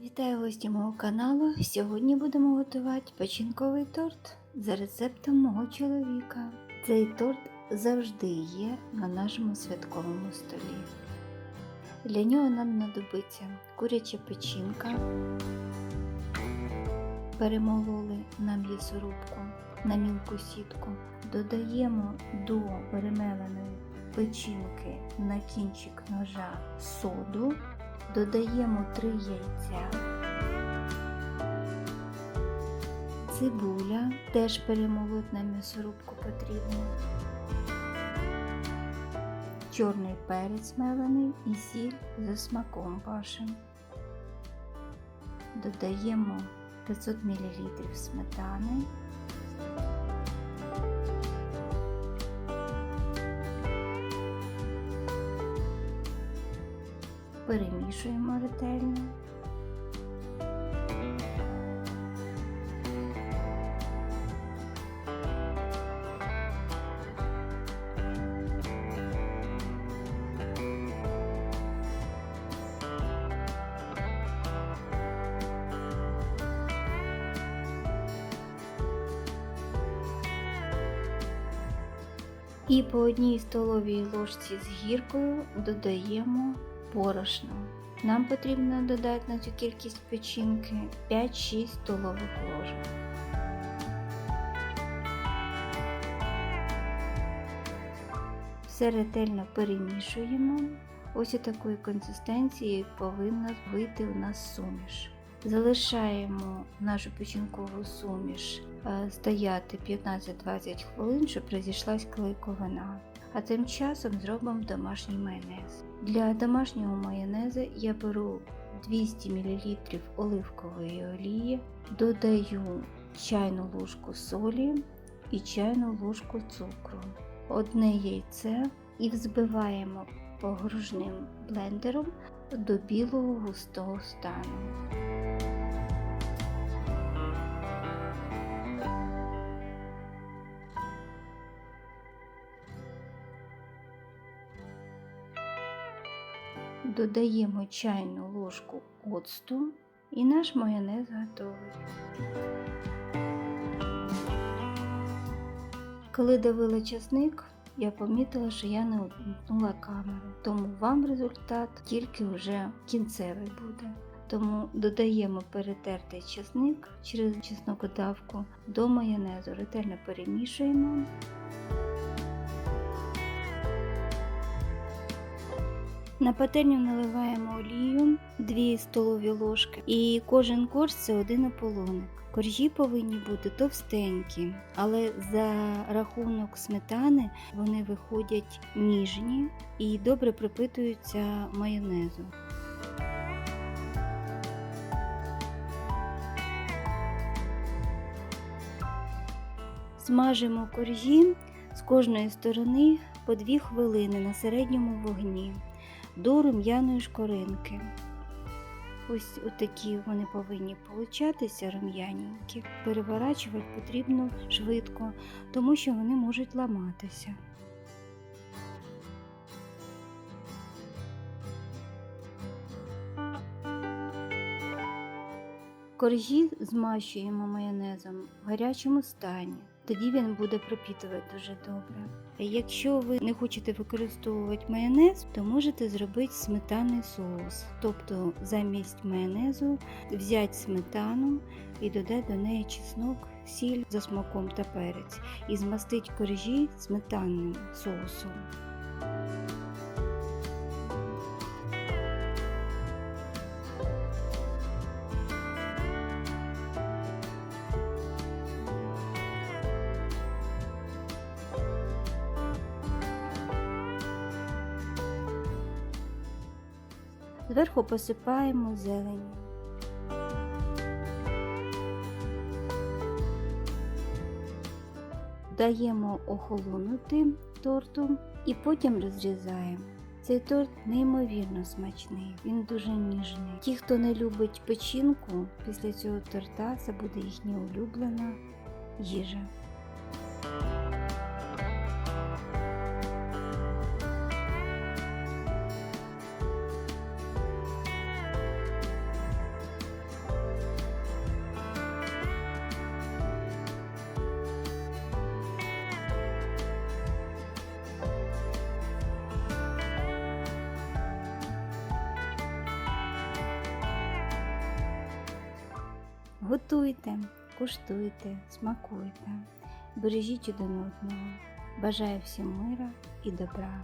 Вітаю гості мого каналу. Сьогодні будемо готувати печінковий торт за рецептом мого чоловіка. Цей торт завжди є на нашому святковому столі. Для нього нам знадобиться куряча печінка. Перемололи на м'ясорубку на мілку сітку. Додаємо до перемеленої печінки на кінчик ножа соду. Додаємо 3 яйця. Цибуля теж перемолоть на м'ясорубку потрібно. Чорний перець мелений і сіль за смаком вашим. Додаємо 500 мл сметани. Перемішуємо ретельно. І по одній столовій ложці з гіркою додаємо борошно. Нам потрібно додати на цю кількість печінки 5-6 столових ложок. Все ретельно перемішуємо. Ось такої консистенції повинна вийти у нас суміш. Залишаємо нашу печінкову суміш е, стояти 15-20 хвилин, щоб розійшлась клейковина. А тим часом зробимо домашній майонез. Для домашнього майонезу я беру 200 мл оливкової олії, додаю чайну ложку солі і чайну ложку цукру, одне яйце і взбиваємо погружним блендером до білого густого стану. Додаємо чайну ложку оцту і наш майонез готовий. Коли давила часник, я помітила, що я не увімкнула камеру, тому вам результат тільки вже кінцевий буде. Тому додаємо перетертий часник через чеснокодавку до майонезу, ретельно перемішуємо. На пательню наливаємо олію 2 столові ложки і кожен корж це один ополоник. Коржі повинні бути товстенькі, але за рахунок сметани вони виходять ніжні і добре пропитуються майонезу. Смажимо коржі з кожної сторони по 2 хвилини на середньому вогні до рум'яної шкоринки. Ось такі вони повинні получатися рум'яненькі. Переворачувати потрібно швидко, тому що вони можуть ламатися. Коржі змащуємо майонезом в гарячому стані. Тоді він буде пропітувати дуже добре. Якщо ви не хочете використовувати майонез, то можете зробити сметанний соус. Тобто замість майонезу взяти сметану і додати до неї чеснок, сіль за смаком та перець і змастити коржі сметанним соусом. Зверху посипаємо зеленню. Даємо охолонути торту і потім розрізаємо. Цей торт неймовірно смачний, він дуже ніжний. Ті, хто не любить печінку, після цього торта це буде їхня улюблена їжа. Готуйте, куштуйте, смакуйте, бережіть один одного. Бажаю всім мира і добра.